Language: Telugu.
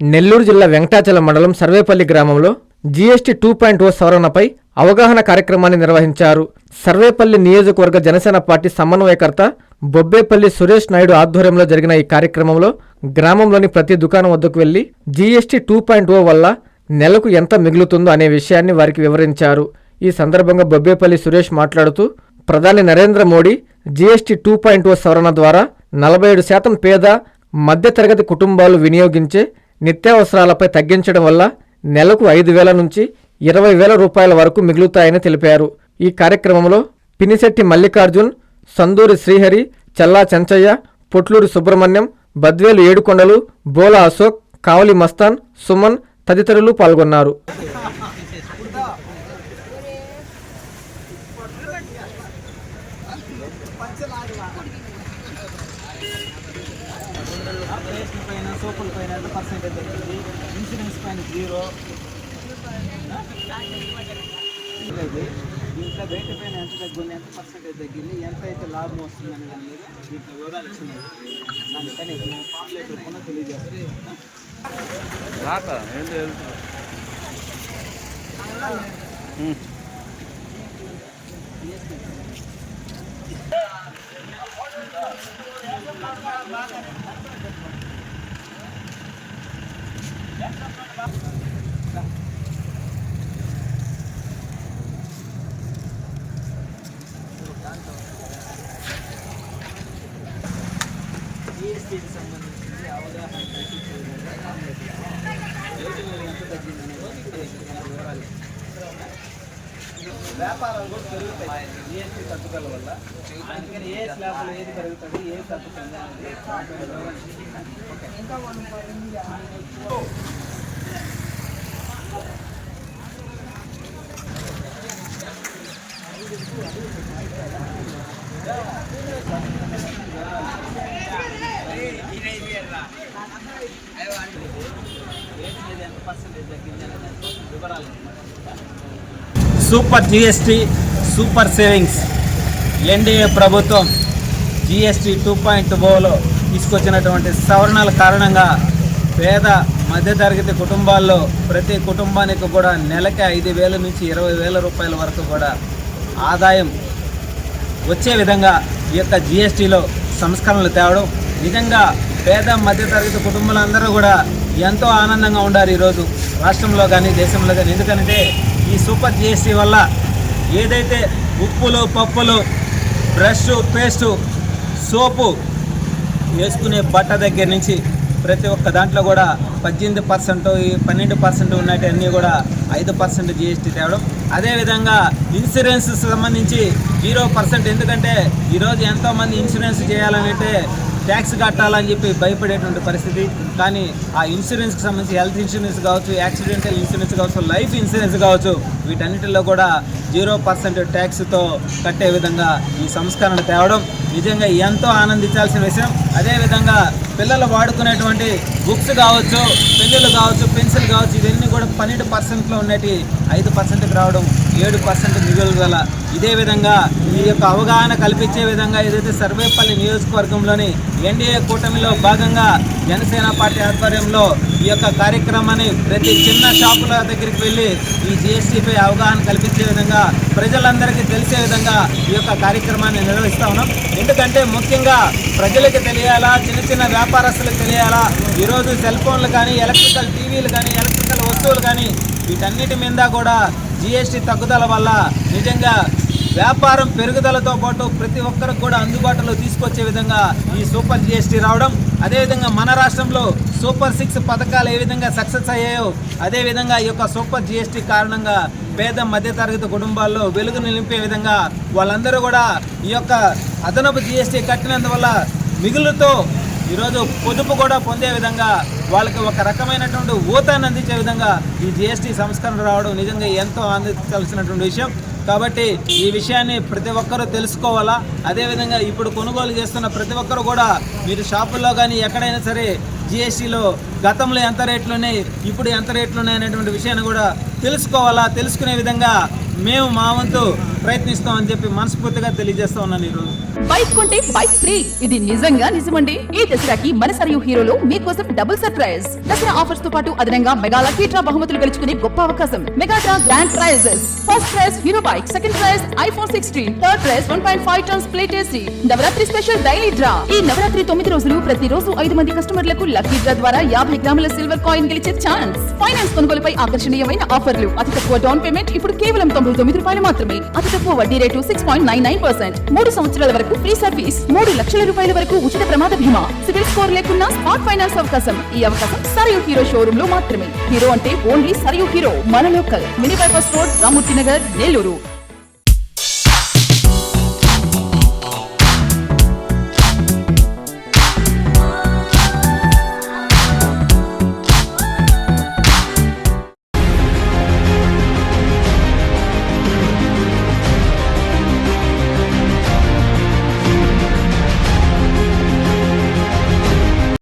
నెల్లూరు జిల్లా వెంకటాచలం మండలం సర్వేపల్లి గ్రామంలో జీఎస్టీ టూ పాయింట్ ఓ సవరణపై అవగాహన కార్యక్రమాన్ని నిర్వహించారు సర్వేపల్లి నియోజకవర్గ జనసేన పార్టీ సమన్వయకర్త బొబ్బేపల్లి సురేష్ నాయుడు ఆధ్వర్యంలో జరిగిన ఈ కార్యక్రమంలో గ్రామంలోని ప్రతి దుకాణం వద్దకు వెళ్ళి జీఎస్టీ టూ పాయింట్ ఓ వల్ల నెలకు ఎంత మిగులుతుందో అనే విషయాన్ని వారికి వివరించారు. ఈ సందర్భంగా బొబ్బేపల్లి సురేష్ మాట్లాడుతూ ప్రధాని Narendra Modi GST two point O సవరణ ద్వారా నలభై ఏడు శాతం పేద మధ్యతరగతి కుటుంబాలు వినియోగించే నిత్యావసరాలపై తగ్గించడం వల్ల నెలకు ఐదు వేల నుంచి ఇరవై వేల రూపాయల వరకు మిగులుతాయని తెలిపారు. ఈ కార్యక్రమంలో పినిశెట్టి మల్లికార్జున్ సందూరి శ్రీహరి చల్లా చెంచయ్య పొట్లూరి సుబ్రహ్మణ్యం బద్వేలు ఏడుకొండలు బోలా అశోక్ కావలి మస్తాన్ సుమన్ తదితరులు పాల్గొన్నారు. పేస్ట్ పైన సోపుల పైన ఎంత పర్సెంటేజ్ తగ్గింది ఇన్సూరెన్స్ పైన జీరో. ఇది దీంట్లో రేటు పైన ఎంత తగ్గింది ఎంత పర్సెంటేజ్ తగ్గింది ఎంత అయితే లాభం వస్తుంది అనే దాని మీద దీంట్లో వివరాలు ఇచ్చినాయి అందుకని మేము పాపులేట్ రూపంలో తెలియజేస్తాం జిఎస్టీకి సంబంధించి అవగాహన వ్యాపారాలు కూడా పెరుగుతాయి జిఎస్టీ తగ్గుదల వల్ల అందుకని ఏ స్లాబ్లో ఏది పెరుగుతుంది ఏది తగ్గుతుంది అనేది ఓకే రేటు మీద ఎంత పర్సెంటేజ్ తగ్గింది అనే దానికోసం వివరాలు super GST super savings NDA ప్రభుత్వం జిఎస్టీ టూ పాయింట్ ఓలో తీసుకొచ్చినటువంటి సవరణల కారణంగా పేద మధ్యతరగతి కుటుంబాల్లో ప్రతి కుటుంబానికి కూడా నెలకి ఐదు వేల నుంచి ఇరవై వేల రూపాయల వరకు కూడా ఆదాయం వచ్చే విధంగా ఈ యొక్క జిఎస్టీలో సంస్కరణలు తేవడం. నిజంగా పేద మధ్యతరగతి కుటుంబాలందరూ కూడా ఎంతో ఆనందంగా ఉండారు ఈరోజు రాష్ట్రంలో కానీ దేశంలో కానీ. ఎందుకంటే ఈ సూపర్ జిఎస్టీ వల్ల ఏదైతే ఉప్పులు పప్పులు బ్రష్ పేస్టు సోపు వేసుకునే బట్ట దగ్గర నుంచి ప్రతి ఒక్క దాంట్లో కూడా పద్దెనిమిది పర్సెంట్ ఈ పన్నెండు పర్సెంట్ ఉన్నట్టు అన్నీ కూడా ఐదు పర్సెంట్ జిఎస్టీ తేవడం. అదేవిధంగా ఇన్సూరెన్స్ సంబంధించి జీరో పర్సెంట్. ఎందుకంటే ఈరోజు ఎంతోమంది ఇన్సూరెన్స్ చేయాలంటే ట్యాక్స్ కట్టాలని చెప్పి భయపడేటువంటి పరిస్థితి. కానీ ఆ ఇన్సూరెన్స్కి సంబంధించి హెల్త్ ఇన్సూరెన్స్ కావచ్చు యాక్సిడెంటల్ ఇన్సూరెన్స్ కావచ్చు లైఫ్ ఇన్సూరెన్స్ కావచ్చు వీటన్నిటిలో కూడా జీరో పర్సెంట్ ట్యాక్స్తో కట్టే విధంగా ఈ సంస్కరణ తేవడం నిజంగా ఎంతో ఆనందించాల్సిన విషయం. అదేవిధంగా పిల్లలు వాడుకునేటువంటి బుక్స్ కావచ్చు పెన్నులు కావచ్చు పెన్సిల్ కావచ్చు ఇవన్నీ కూడా పన్నెండు పర్సెంట్లో ఉన్నటి ఐదు పర్సెంట్కి రావడం ఏడు పర్సెంట్ మిగులుదల ఇదే విధంగా ఈ యొక్క అవగాహన కల్పించే విధంగా ఏదైతే సర్వేపల్లి నియోజకవర్గంలోని ఎన్డీఏ కూటమిలో భాగంగా జనసేన పార్టీ ఆధ్వర్యంలో ఈ యొక్క కార్యక్రమాన్ని ప్రతి చిన్న షాపుల దగ్గరికి వెళ్ళి ఈ జిఎస్టీపై అవగాహన కల్పించే విధంగా ప్రజలందరికీ తెలిసే విధంగా ఈ యొక్క కార్యక్రమాన్ని నిర్వహిస్తా ఉన్నాం. ఎందుకంటే ముఖ్యంగా ప్రజలకు తెలియాలా చిన్న చిన్న వ్యాపారస్తులకు తెలియాలా ఈరోజు సెల్ ఫోన్లు కానీ ఎలక్ట్రికల్ టీవీలు కానీ ఎలక్ట్రికల్ వస్తువులు కానీ వీటన్నిటి మీద కూడా జిఎస్టీ తగ్గుదల వల్ల నిజంగా వ్యాపారం పెరుగుదలతో పాటు ప్రతి ఒక్కరికి కూడా అందుబాటులో తీసుకొచ్చే విధంగా ఈ సూపర్ జిఎస్టీ రావడం అదేవిధంగా మన రాష్ట్రంలో సూపర్ సిక్స్ పథకాలు ఏ విధంగా సక్సెస్ అయ్యాయో అదేవిధంగా ఈ యొక్క సూపర్ జిఎస్టీ కారణంగా పేద మధ్యతరగతి కుటుంబాల్లో వెలుగు నిలిపే విధంగా వాళ్ళందరూ కూడా ఈ యొక్క అదనపు జిఎస్టీ కట్టినందువల్ల మిగులుతో ఈరోజు పొదుపు కూడా పొందే విధంగా వాళ్ళకి ఒక రకమైనటువంటి ఊతాన్ని అందించే విధంగా ఈ జిఎస్టీ సంస్కరణ రావడం నిజంగా ఎంతో ఆనందించాల్సినటువంటి విషయం. కాబట్టి ఈ విషయాన్ని ప్రతి ఒక్కరూ తెలుసుకోవాలా? అదేవిధంగా ఇప్పుడు కొనుగోలు చేస్తున్న ప్రతి ఒక్కరు కూడా మీరు షాపుల్లో కానీ ఎక్కడైనా సరే జిఎస్టీలో గతంలో ఎంత రేట్లు ఉన్నాయి ఇప్పుడు ఎంత రేట్లు ఉన్నాయి అనేటువంటి విషయాన్ని కూడా తెలుసుకోవాలా? తెలుసుకునే విధంగా మేము మా వంతు ప్రయత్నిస్తామని చెప్పి మనస్ఫూర్తిగా తెలియజేస్తా ఉన్నాను ఈరోజు బైక్ కొంటే బైక్ ఫ్రీ. ఇది నిజంగా నిజమండి. ఈ దసరాకి మన సరియు హీరోలు మీకోసం డబుల్ సర్ప్రైజ్. దసరా ఆఫర్స్తో పాటు అదనంగా మెగా లక్కీ డ్రా బహుమతులు గెలుచుకునే గొప్ప అవకాశం. Mega draw grand prizes. First prize Hero bike second prize iPhone sixteen third prize one point five tons plate AC Navratri special daily draw. ఈ నవరాత్రి తొమ్మిది రోజులు ప్రతి రోజు ఐదు మంది కస్టమర్లకు లక్కీ డ్రా ద్వారా యాభై గ్రాముల సిల్వర్ కాయిన్ గెలిచే ఛాన్స్. ఫైనాన్స్ కొనుగోలుపై ఆకర్షణీయమైన ఆఫర్లు. అతి తక్కువ డౌన్ పేమెంట్ ఇప్పుడు కేవలం వందల తొమ్మిది రూపాయలు మాత్రమే. అతి తక్కువ వడ్డీ rate six point nine nine percent మూడు సంవత్సరాల వరకు ఫ్రీ సర్వీస్ మూడు లక్షల రూపాయల వరకు ఉచిత ప్రమాద బీమా. సివిల్ స్కోర్ లేకున్నా స్మార్ట్ ఫైనాన్స్ అవకాశం. ఈ అవకాశం సరియు హీరో షోరూమ్లో మాత్రమే. హీరో అంటే ఓన్లీ సరియు హీరో. మన local mini bypass road Ramurthy Nagar Nellore.